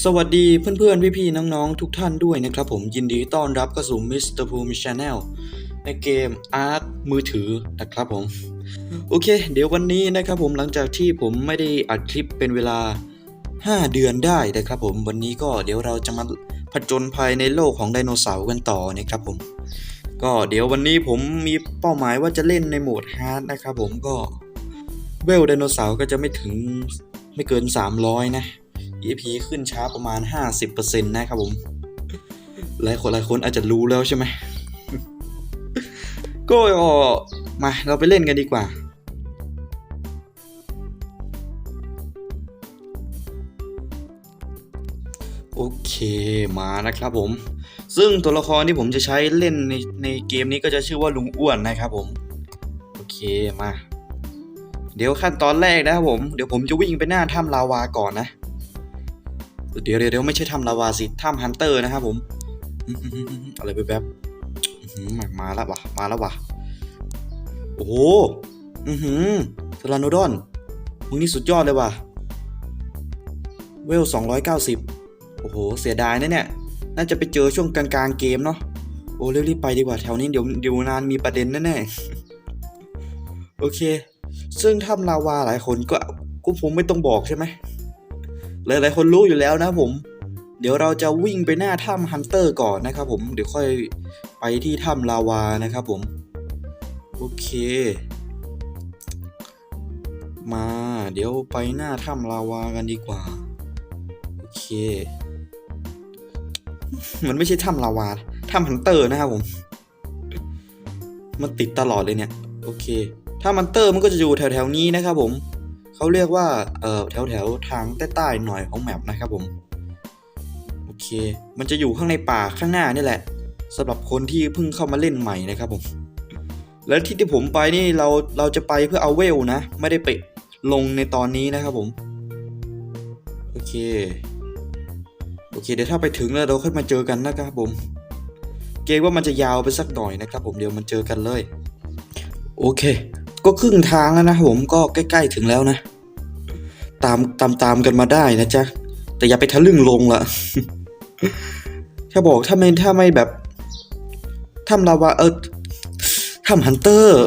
สวัสดีเพื่อนๆ พี่ๆ น้องๆ ทุกท่านด้วยนะครับผมยินดีต้อนรับเข้าสู่ Mr. ภูมิ Channel ในเกม Ark มือถือนะครับผม โอเค เดี๋ยววันนี้นะครับผมหลังจากที่ผมไม่ได้อัดคลิปเป็นเวลา 5 เดือนได้นะครับผมวันนี้ก็เดี๋ยวเราจะมาผจญภัยในโลกของไดโนเสาร์กันต่อนะครับผม ก็เดี๋ยววันนี้ผมมีเป้าหมายว่าจะเล่นในโหมดฮาร์ดนะครับผมก็เวลไดโนเสาร์ก็จะไม่ถึงไม่เกิน 300 นะ EP ขึ้นช้าประมาณ 50%นะครับผม หลายคนหลายคนอาจจะรู้แล้วใช่ไหม ก็มาเราไปเล่นกันดีกว่าโอเคมานะครับผม ซึ่งตัวละครที่ผมจะใช้เล่นในในเกมนี้ก็จะชื่อว่าลุงอ้วนนะครับผม โอเคมา เดี๋ยวขั้นตอนแรกนะครับผม เดี๋ยวผมจะวิ่งไปหน้าถ้ำลาวาก่อนนะ เดี๋ยวเดี๋ยวไม่ใช่ถ้ำลาวาสิถ้ำฮันเตอร์นะครับผมอะไรแบบแบบมาแล้ววะมาแล้ววะโอ้โหอือหือสลาโดอนมึงนี่สุดยอดเลยว่ะเวลสองร้อยเก้าสิบโอ้โห เสียดายนะเนี่ย น่าจะไปเจอช่วงกลางๆเกมเนาะโอ้รีบๆไปดีกว่าแถวนี้เดี๋ยวเดี๋ยวนานมีประเด็นแน่ๆโอเค ซึ่งถ้ำลาวาหลายคนก็ก็ผมไม่ต้องบอกใช่ไหม หลายๆคนรู้อยู่แล้วนะผม เดี๋ยวเราจะวิ่งไปหน้าถ้ำฮันเตอร์ก่อนนะครับผม เดี๋ยวค่อยไปที่ถ้ำลาวานะครับผม โอเค มา เดี๋ยวไปหน้าถ้ำลาวากันดีกว่า โอเค มันไม่ใช่ถ้ำลาวา ถ้ำฮันเตอร์นะครับผม มันติดตลอดเลยเนี่ย โอเค ถ้ำฮันเตอร์มันก็จะอยู่แถวๆนี้นะครับผม เขาเรียกว่าเอ่อแถวแถวทางใต้ๆหน่อยของแมปนะครับผมโอเค มันจะอยู่ข้างในป่าข้างหน้านี่แหละสำหรับคนที่เพิ่งเข้ามาเล่นใหม่นะครับผม แล้วที่ที่ผมไปนี่เราเราจะไปเพื่อเอาเวลนะ ไม่ได้ไปลงในตอนนี้นะครับผมโอเคโอเคเดี๋ยวถ้าไปถึงแล้วเราค่อยมาเจอกันนะครับผม เกรงว่ามันจะยาวไปสักหน่อยนะครับ ผมเดี๋ยวมันเจอกันเลย โอเค ก็ครึ่งทางแล้วนะครับผมก็ใกล้ ๆ ถึงแล้วนะ ตามตามตามกันมาได้นะจ๊ะ แต่อย่าไปทะลึ่งลงละถ้าบอกถ้าไม่ถ้าไม่แบบทำลาวาเออทำฮันเตอร์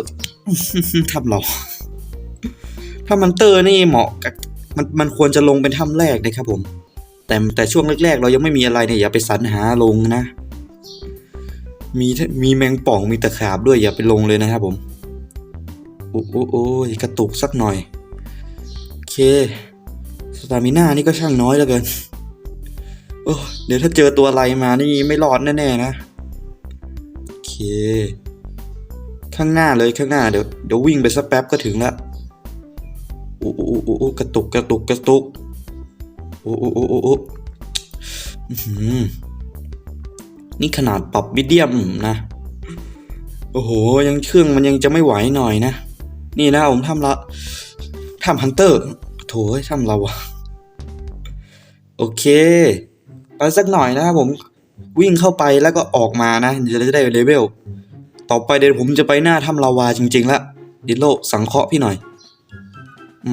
ทำเราถ้าฮันเตอร์นี่เหมาะกับมันมันควรจะลงเป็นถ้ำแรกนะครับผม แต่แต่ช่วงแรกๆ เรายังไม่มีอะไรเนี่ยอย่าไปสรรหาลงนะ มีมีแมงป่องมีตะขาบด้วยอย่าไปลงเลยนะครับผม โอ้โอ้โอ้กระตุกสักหน่อย เคสตามิน่านี่ก็ช่างน้อยแล้วเกินโอ้เดี๋ยวถ้าเจอตัวอะไรมานี่ไม่รอดแน่ๆนะโอเค ข้างหน้าเลยข้างหน้าเดี๋ยวเดี๋ยววิ่งไปสักแป๊บก็ถึงละโอ้โอ้โอ้กระตุกกระตุกกระตุกโอ้โอ้โอ้โอ้โอ้นี่ขนาดปรับวิดเดียมนะ โอ้โห ยังเครื่องมันยังจะไม่ไหวหน่อยนะ นี่นะผมทำละทำฮันเตอร์ โถยทำเราอะโอเคไปสักหน่อยนะครับผมวิ่งเข้าไปแล้วก็ออกมานะจะได้เลเวลต่อไปเดี๋ยวผมจะไปหน้าถ้ำลาวาจริงๆละดิโลสังเคราะห์พี่หน่อย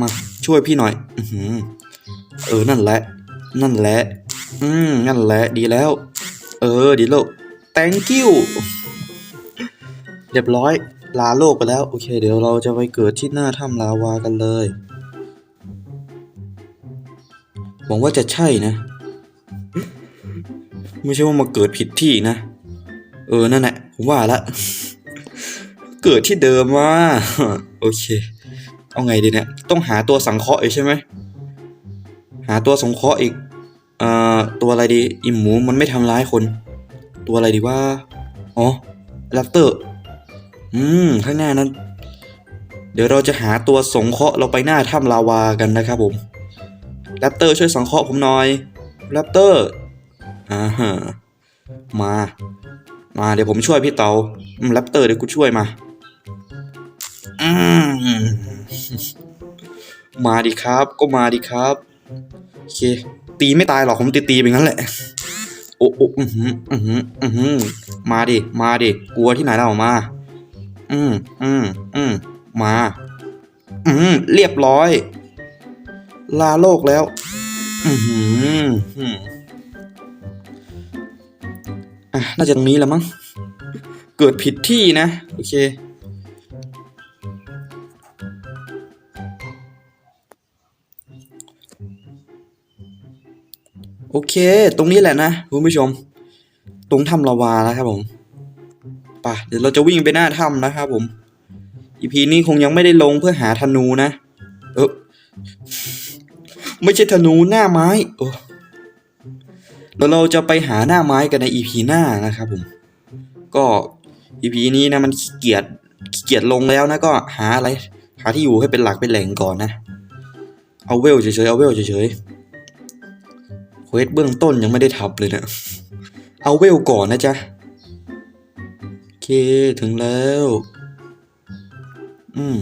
มาช่วยพี่หน่อยอือเออนั่นแหละ นั่นแหละ อืมนั่นแหละดีแล้ว เออดีโล thank you เรียบร้อยลาโลกไปแล้ว โอเค เดี๋ยวเราจะไปเกิดที่หน้าถ้ำลาวากันเลย หวังว่าจะใช่นะ ไม่ใช่ว่ามาเกิดผิดที่นะ เออ นั่นแหละผมว่าละ เกิดที่เดิมว่า โอเค เอาไงดีเนี่ย ต้องหาตัวสังเคราะห์อีกใช่ไหม หาตัวสังเคราะห์อีกเอ่อตัวอะไรดี อิมหมูมันไม่ทำร้ายคน ตัวอะไรดีว่า อ๋อแรปเตอร์ อืม ข้างหน้านั้น เดี๋ยวเราจะหาตัวสงเคราะห์เราไปหน้าถ้ำลาวากันนะครับผม แรปเตอร์ช่วยสังเคราะห์ผมหน่อยแรปเตอร์อ่าฮะมา มาเดี๋ยวผมช่วยพี่เตาแรปเตอร์เดี๋ยวกูช่วยมาอืมมาดิครับ ก็มาดิครับโอเค ตีไม่ตายหรอกผมตีตีไปงั้นแหละโอ้โอ้อือหืออือหืออือหือมาดิมาดิกลัวที่ไหนเรามา อืมอืมอืมมา อืมเรียบร้อย ลาโลกแล้วอือหืออืมอะ น่าจะตรงนี้แหล้วมั้ง เกิดผิดที่นะ โอเค โอเค ตรงนี้แหละนะคุณผู้ชม ตรงถ้ำลาวาแล้วครับผมไป่ะเดี๋ยวเราจะวิ่งไปหน้าถ้ำนะครับผมอีพีนี้คงยังไม่ได้ลงเพื่อหาธนูนะ เออ ไม่ใช่ธนูหน้าไม้โอ้แล้วเราจะไปหาหน้าไม้กันในอีพีหน้านะครับผม ก็อีพีนี้นะมันขี้เกียจขี้เกียจลงแล้วนะก็หาอะไร หาที่อยู่ให้เป็นหลักเป็นแหล่งก่อนนะ เอาเวลเฉยๆเอาเวลเฉยๆเควสเบื้องต้นยังไม่ได้ทับเลยเนะเอาเวลก่อนนะจ๊ะโอเคถึงแล้ว อืม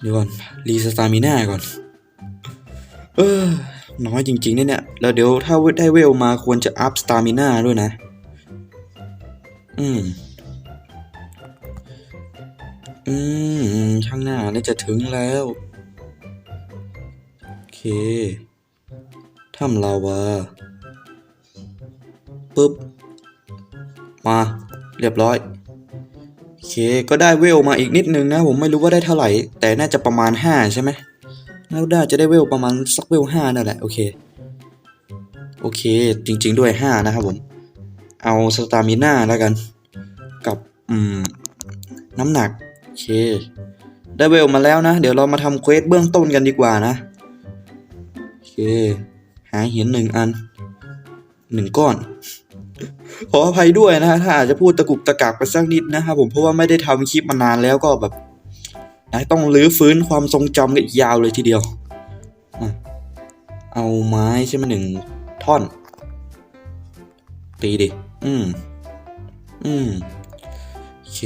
เดี๋ยวก่อนรีสตามิน่าก่อน เออ น้อยจริงๆเนี่ย แล้วเดี๋ยวถ้าได้เวลมาควรจะอัพสตามิน่าด้วยนะ อืม อืม ข้างหน้านี่จะถึงแล้ว โอเคถ้ำลาวาปุ๊บ มาเรียบร้อยโอเค ก็ได้เวลมาอีกนิดนึงนะ ผมไม่รู้ว่าได้เท่าไหร่ แต่น่าจะประมาณ 5 ใช่ไหม แล้วได้จะได้เวลประมาณสักเวล5นั่นแหละ โอเค โอเค จริง ๆ ด้วย5นะครับผม เอาสตามิน่าแล้วกัน กับ อืม น้ำหนัก โอเค ได้เวลมาแล้วนะ เดี๋ยวเรามาทำเควสเบื้องต้นกันดีกว่านะ โอเค หาหินหนึ่งอันหนึ่งก้อน ขออภัยด้วยนะฮะถ้าอาจจะพูดตะกุกตะกักไปสักนิดนะครับผมเพราะว่าไม่ได้ทำคลิปมานานแล้วก็แบบ นะต้องรื้อฟื้นความทรงจำกันอีกยาวเลยทีเดียว เอาไม้ใช่ไหมหนึ่งท่อน ตีดิ อืม อืม โอเค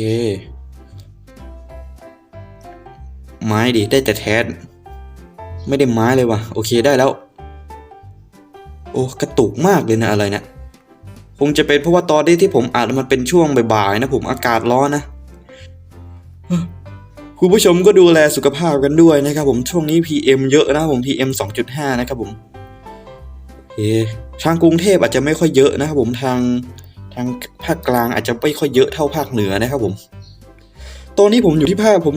ไม้ดิ ได้แต่แทสไม่ได้ไม้เลยว่ะ โอเคได้แล้ว โอ้ กระตุกมากเลยนะอะไรเนะี่ยคงจะเป็นเพราะว่าตอนนี้ที่ผมอัดมันเป็นช่วงบ่ายๆนะผมอากาศร้อนนะ คุณผู้ชมก็ดูแลสุขภาพกันด้วยนะครับผมช่วงนี้ PM เยอะนะผม PM 2.5 นะครับผมเอทางกรุงเทพอาจจะไม่ค่อยเยอะนะครับผมทางทางภาคกลางอาจจะไม่ค่อยเยอะเท่าภาคเหนือนะครับผม ตอนนี้ผมอยู่ที่ภาคผม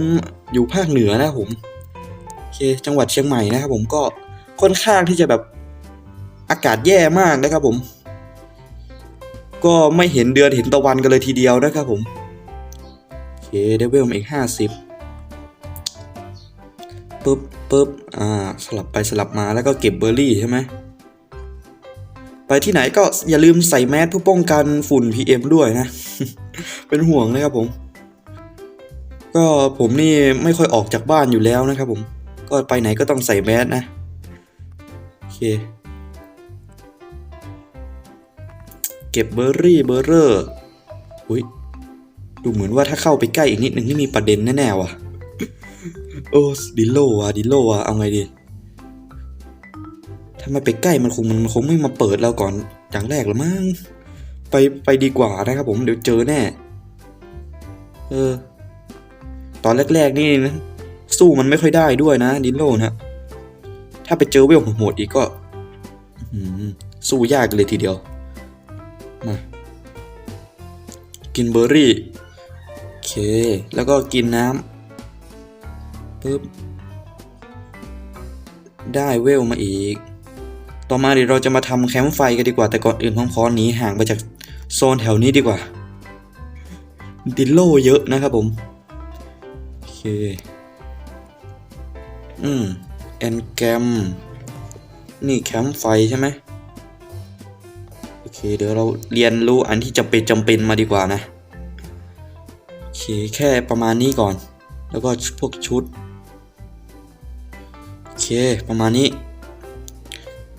อยู่ภาคเหนือนะผมโอเคจังหวัดเชียงใหม่นะครับผมก็ค่อนข้างที่จะแบบอากาศแย่มากนะครับผม ก็ไม่เห็นเดือนเห็นตะวันกันเลยทีเดียวนะครับผมโอเคได้เวลมาอีกห้าสิบ ปึ๊บปึ๊บอ่าสลับไปสลับมาแล้วก็เก็บเบอร์รี่ใช่ไหมไปที่ไหนก็อย่าลืมใส่แมสเพื่อป้องกันฝุ่น PM ด้วยนะ เป็นห่วงนะครับผม ก็ผมนี่ไม่ค่อยออกจากบ้านอยู่แล้วนะครับผม ก็ไปไหนก็ต้องใส่แมสนะ โอเค เก็บเบอร์รี่เบอร์เรอร์อุ้ยดูเหมือนว่าถ้าเข้าไปใกล้อีกนิดนึงนี่มีประเด็นแน่ๆว่ะ โอ้ดิโลว่ะดิโลว่ะเอาไงดีถ้าไม่ไปใกล้มันคงมันคงไม่มาเปิดเราก่อนอย่างแรกหรอมั้งไปไปดีกว่านะครับผมเดี๋ยวเจอแน่ เออ ตอนแรกๆนี่นะสู้มันไม่ค่อยได้ด้วยนะดิโลนะถ้าไปเจอเวลโหดอีกก็สู้ยากเลยทีเดียว มา กินเบอร์รี่ โอเค แล้วก็กินน้ำ ปึ๊บ ได้เวลมาอีก ต่อมาเดี๋ยวเราจะมาทำแคมป์ไฟกันดีกว่าแต่ก่อนอื่นผมขอหนีห่างไปจากโซนแถวนี้ดีกว่า ดินโลเยอะนะครับผม โอเค อืมแอนแกมนี่แคมป์ไฟใช่ไหมโอเค เดี๋ยวเราเรียนรู้อันที่จำเป็นจำเป็นมาดีกว่านะโอเคแค่ประมาณนี้ก่อน แล้วก็พวกชุด เคประมาณนี้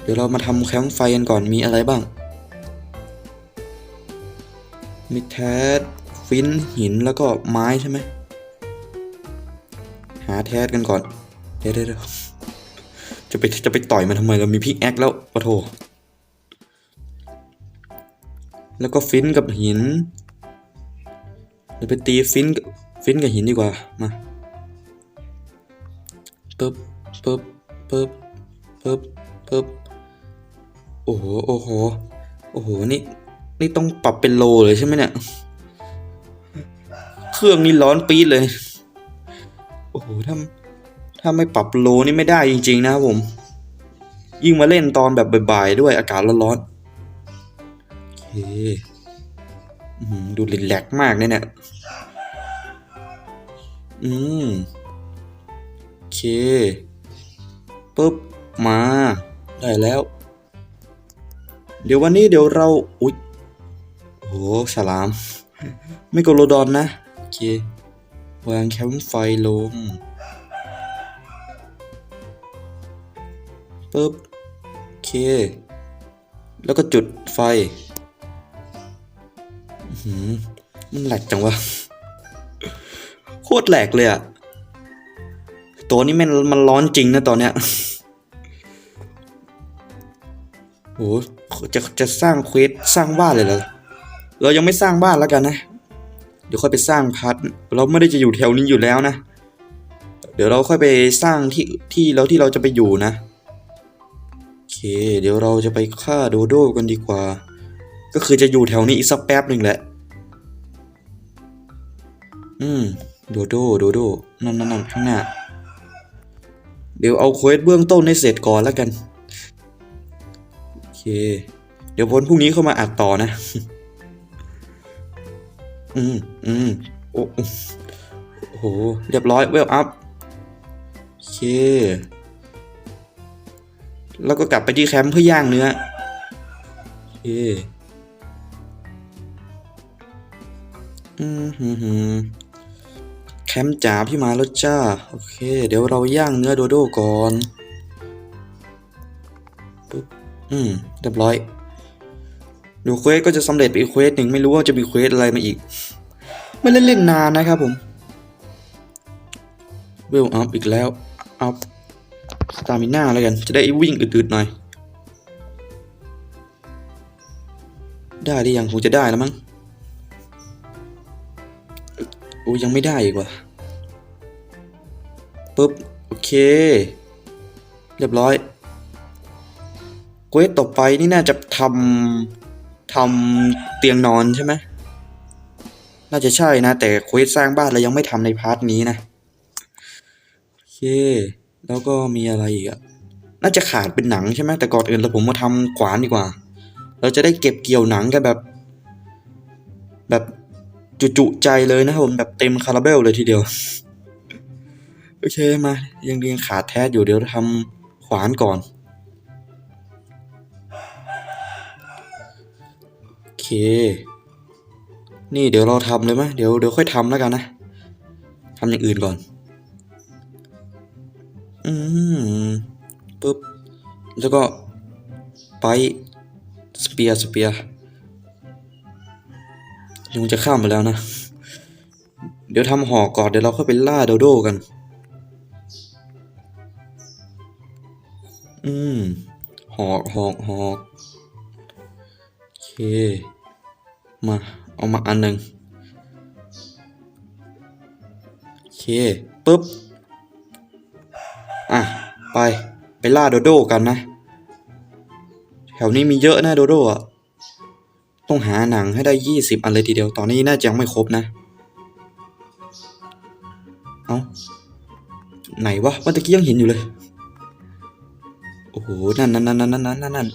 เดี๋ยวเรามาทำแคมป์ไฟกันก่อนมีอะไรบ้าง มีแทสฟินหินแล้วก็ไม้ใช่ไหม หาแทสกันก่อน เดี๋ยวเดี๋ยวจะไปจะไปต่อยมันทำไมเรามีพิกแอคแล้วปะโถแล้วก็ฟินกับหินเดี๋ยวไปตีฟินกับฟินกับหินดีกว่า มาปึ๊บปึ๊บ ปึ๊บปึ๊บปึ๊บโอ้โหโอ้โหโอ้โหนี่นี่ต้องปรับเป็นโลเลยใช่ไหมเนี่ย เครื่องนี่ร้อนปี๊ดเลย โอ้โหถ้าถ้าไม่ปรับโลนี่ไม่ได้จริง ๆ นะครับผม ยิ่งมาเล่นตอนแบบบ่ายๆด้วยอากาศร้อนๆโอเคอื้อหือดูรีแลกมากเนี่ยเนี่ย อืม โอเค ปุ๊บมาได้แล้ว เดี๋ยววันนี้เดี๋ยวเราอุ๊ยโหฉลาม ไม่กดโลดอนนะ โอเควางแคมป์ไฟลงปุ๊บโอเค แล้วก็จุดไฟอื้อหือมันแหลกจังวะ โคตรแหลกเลยอะตัวนี้มันมันร้อนจริงนะตอนเนี้ย โหจะจะสร้างเควสสร้างบ้านเลยเหรอเรายังไม่สร้างบ้านแล้วกันนะ เดี๋ยวค่อยไปสร้างพัทเราไม่ได้จะอยู่แถวนี้อยู่แล้วนะ เดี๋ยวเราค่อยไปสร้างที่ที่เราที่เราจะไปอยู่นะโอเค เดี๋ยวเราจะไปฆ่าโดโดกันดีกว่า ก็คือจะอยู่แถวนี้อีกสักแป๊บหนึ่งแหละ อืมโดโดโดโดนั่นนั่นนั่นข้างหน้า เดี๋ยวเอาเควสเบื้องต้นให้เสร็จก่อนแล้วกัน เค เดี๋ยวพ้นพรุ่งนี้เข้ามาอัดต่อนะ อืมอืมโอ้โอ้โห เรียบร้อยเวลอัพโอเค แล้วก็กลับไปที่แคมป์เพื่อย่างเนื้อโอเคอืมหืมหืมแคมป์จ๋าพี่มาแล้วจ้า โอเค เดี๋ยวเราย่างเนื้อโดโดก่อน ปุ๊บ อืมเรียบร้อยดูเควสก็จะสำเร็จไปอีกเควสหนึ่งไม่รู้ว่าจะมีเควสอะไรมาอีกไม่เล่นเล่นนานนะครับผมเวลอัพอีกแล้วอัพสตามิน่าแล้วกัน จะได้วิ่งอืดๆหน่อย ได้หรือยังคงจะได้แล้วมั้งโอ้ยังไม่ได้อีกว่ะปุ๊บ โอเค เรียบร้อย เควสต่อไปนี่น่าจะทำทำเตียงนอนใช่ไหมน่าจะใช่นะ แต่เควสสร้างบ้านเรายังไม่ทำในพาร์ทนี้นะโอเคแล้วก็มีอะไรอีกอะน่าจะขาดเป็นหนังใช่ไหมแต่ก่อนอื่นเราผมมาทำขวานดีกว่า เราจะได้เก็บเกี่ยวหนังกันแบบ แบบจุๆใจเลยนะครับผมแบบเต็มคาราเบลเลยทีเดียวโอเคมายังเรียงขาดแท้อยู่เดี๋ยวทำขวานก่อน นี่เดี๋ยวเราทำเลยไหมเดี๋ยวเดี๋ยวค่อยทำแล้วกันนะทำอย่างอื่นก่อน อืมปุ๊บ แล้วก็ไปสเปียร์สเปียร์ยุงจะข้ามไปแล้วนะ เดี๋ยวทำหอกก่อน เดี๋ยวเราค่อยไปล่าโดโดกัน อืม หอกหอกหอกโอเค มาเอามาอันหนึ่งโอเคปุ๊บ อะ ไป ไปล่าโดโดกันนะ แถวนี้มีเยอะนะโดโดอะต้องหาหนังให้ได้ยี่สิบอันเลยทีเดียว ตอนนี้น่าจะยังไม่ครบนะ เอาไหนวะเมื่อตะกี้ยังเห็นอยู่เลย โอ้โหนั่นนั่นนั่นนั่นนั่นนั่นนั่น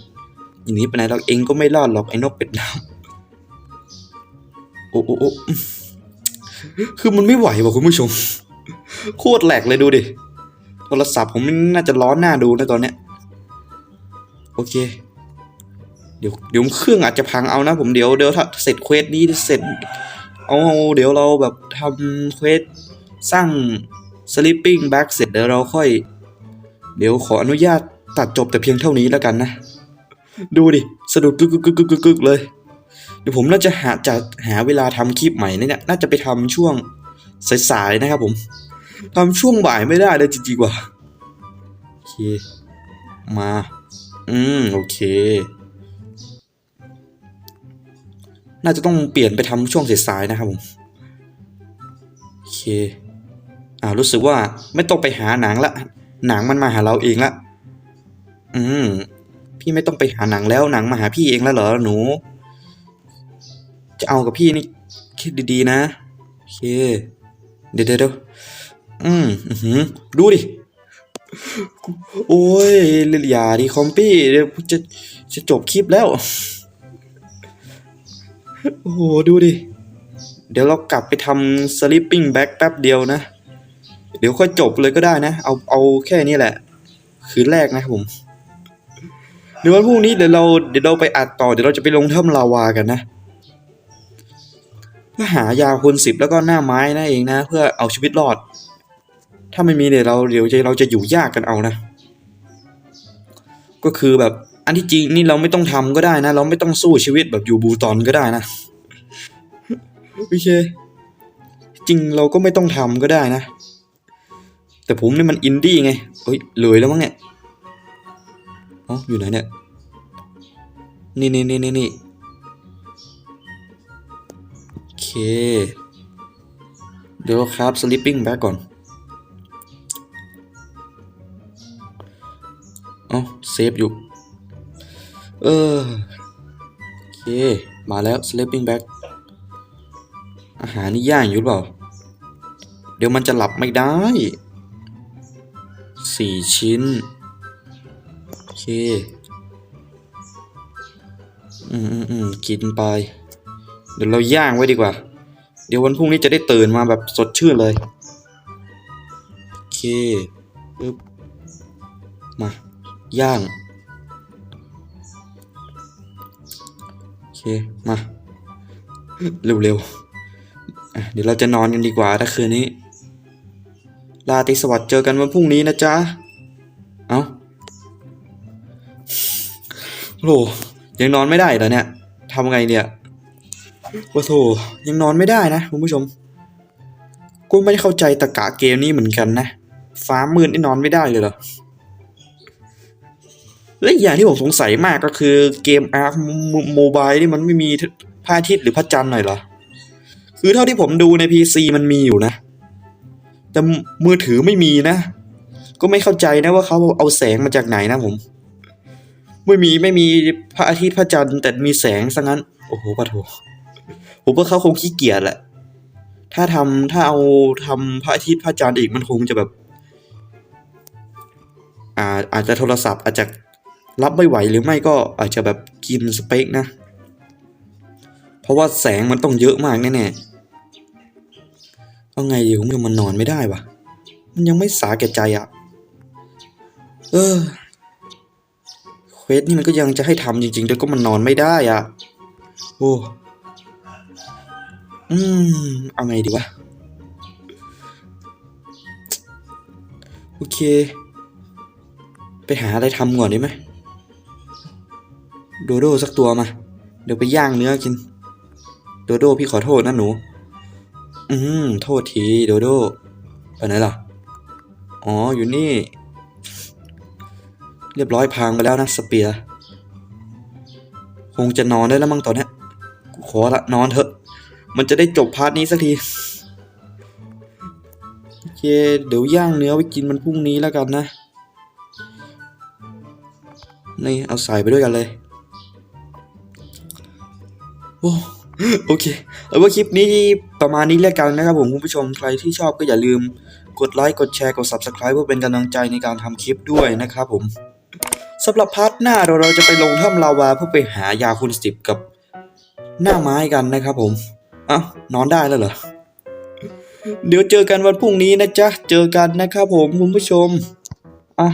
อย่างนี้ไปไหนเราเองก็ไม่รอดหรอกไอ้นกเป็ดน้ำ โอ้โอ้โอคือมันไม่ไหวว่ะคุณผู้ชม โคตรแหลกเลยดูดิ โทรศัพท์ผมมันน่าจะร้อนหน้าดูนะตอนเนี้ย โอเค เดี๋ยวเดี๋ยวเครื่องอาจจะพังเอานะ ผมเดี๋ยวเดี๋ยวถ้าเสร็จเควสนี้เสร็จ เอาเดี๋ยวเราแบบทำเควสสร้าง sleeping bag เสร็จเดี๋ยวเราค่อย เดี๋ยวขออนุญาตตัดจบแต่เพียงเท่านี้แล้วกันนะ ดูดิ สะดุดกึกกึกกึกกึกกึกกึกเลย เดี๋ยวผมน่าจะหาจะหาเวลาทำคลิปใหม่เนี่ยน่าจะไปทำช่วงสายๆนะครับ ผมทำช่วงบ่ายไม่ได้เลยจริงๆว่ะโอเค มา อืมโอเค น่าจะต้องเปลี่ยนไปทำช่วงสายๆนะครับผมโอเคอ่ารู้สึกว่าไม่ต้องไปหาหนังละ หนังมันมาหาเราเองละ อืมพี่ไม่ต้องไปหาหนังแล้วหนังมาหาพี่เองแล้วเหรอหนู จะเอากับพี่นี่คิดดีๆนะโอเคเดี๋ยวเดี๋ยวอืมอือหือดูดิ โอ้ยอย่าดิคอมปี้เดี๋ยวจะจะจบคลิปแล้ว โอ้โห ดูดิ เดี๋ยวเรากลับไปทำ sleeping bag แป๊บเดียวนะ เดี๋ยวค่อยจบเลยก็ได้นะ เอาเอาแค่นี้แหละ คืนแรกนะครับผม เดี๋ยววันพรุ่งนี้เดี๋ยวเราเดี๋ยวเราไปอัดต่อ เดี๋ยวเราจะไปลงถ้ำลาวากันนะ เพื่อหายาคูณสิบแล้วก็หน้าไม้นั่นเองนะ เพื่อเอาชีวิตรอด ถ้าไม่มีเนี่ยเราเดี๋ยวจเราจะอยู่ยากกันเอานะ ก็คือแบบอันที่จริงนี่เราไม่ต้องทำก็ได้นะ เราไม่ต้องสู้ชีวิตแบบอยู่บูตอนก็ได้นะโอเคจริงเราก็ไม่ต้องทำก็ได้นะ แต่ผมนี่มันอินดี้ไงเฮ้ยเลยแล้วมั้งเนี่ยอ๋ออยู่ไหนเนี่ยนี่นี่นี่นี่ เคเดี๋ยวคราฟ sleeping bag ก่อน เอ๋อเซฟอยู่ เออ โอเค มาแล้ว sleeping bag อาหารนี่ย่างอยู่หรือเปล่า เดี๋ยวมันจะหลับไม่ได้ สี่ชิ้น โอเค อืมอืมอืมกินไป เดี๋ยวเราย่างไว้ดีกว่า เดี๋ยววันพรุ่งนี้จะได้ตื่นมาแบบสดชื่นเลย โอเคปึ๊บมา ย่าง โอเค มา เร็วๆ เดี๋ยวเราจะนอนกันดีกว่าถ้าคืนนี้ ลาตรีสวัสดิ์เจอกันวันพรุ่งนี้นะจ๊ะ เอาโหยังนอนไม่ได้เหรอเนี่ยทำไงเนี่ย โอ้โถยังนอนไม่ได้นะคุณผู้ชม กูไม่เข้าใจตะกะเกมนี้เหมือนกันนะ ฟ้ามืดนี่นอนไม่ได้เลยเหรอ และอย่างที่ผมสงสัยมากก็คือเกมอาร์โมบายนี่มันไม่มีพระอาทิตย์หรือพระจันทร์หน่อยเหรอ คือเท่าที่ผมดูใน PC มันมีอยู่นะ แต่มือถือไม่มีนะ ก็ไม่เข้าใจนะว่าเขาเอาแสงมาจากไหนนะผมไม่มีไม่มีพระอาทิตย์พระจันทร์แต่มีแสงซะงั้น โอ้โหปะโถ ผมว่าเขาคงขี้เกียจแหละ ถ้าทำถ้าเอาทำพระอาทิตย์พระจันทร์อีกมันคงจะแบบ อ่าอาจจะโทรศัพท์ อาจจะรับไม่ไหวหรือไม่ก็อาจจะแบบกินสเปคนะ เพราะว่าแสงมันต้องเยอะมากแน่ๆเอาไงดีผมยังมันนอนไม่ได้วะมันยังไม่สาแก่ใจอะ่ะ เออเควสนี่มันก็ยังจะให้ทำจริงๆแต่ก็มันนอนไม่ได้อะ่ะ โอ้ อืม เอาไงดีวะ โอเค ไปหาอะไรทำก่อนได้ไหม โดโดสักตัวมา เดี๋ยวไปย่างเนื้อกิน โดโดพี่ขอโทษนะหนู อืม โทษที โดโด ไปไหนล่ะ อ๋อ อยู่นี่ เรียบร้อยพังไปแล้วนะสเปียร์ คงจะนอนได้แล้วมั้งตอนเนี้ยกูขอละนอนเถอะ มันจะได้จบพาร์ทนี้สักทีโอเคเดี๋ยวย่างเนื้อไว้กินมันพรุ่งนี้แล้วกันนะ นี่เอาใส่ไปด้วยกันเลยโอ้โอเคเอาว่าคลิปนี้ประมาณนี้แล้วกันนะครับผมคุณผู้ชมใครที่ชอบก็อย่าลืมกดไลค์กดแชร์กด Subscribe เพื่อเป็นกำลังใจในการทำคลิปด้วยนะครับผมสำหรับพาร์ทหน้าเราเราจะไปลงถ้ำลาวาเพื่อไปหายาคุณสิบกับหน้าไม้กันนะครับผม อะนอนได้แล้วเหรอ เดี๋ยวเจอกันวันพรุ่งนี้นะจ๊ะ เจอกันนะครับผมคุณผู้ชม อะ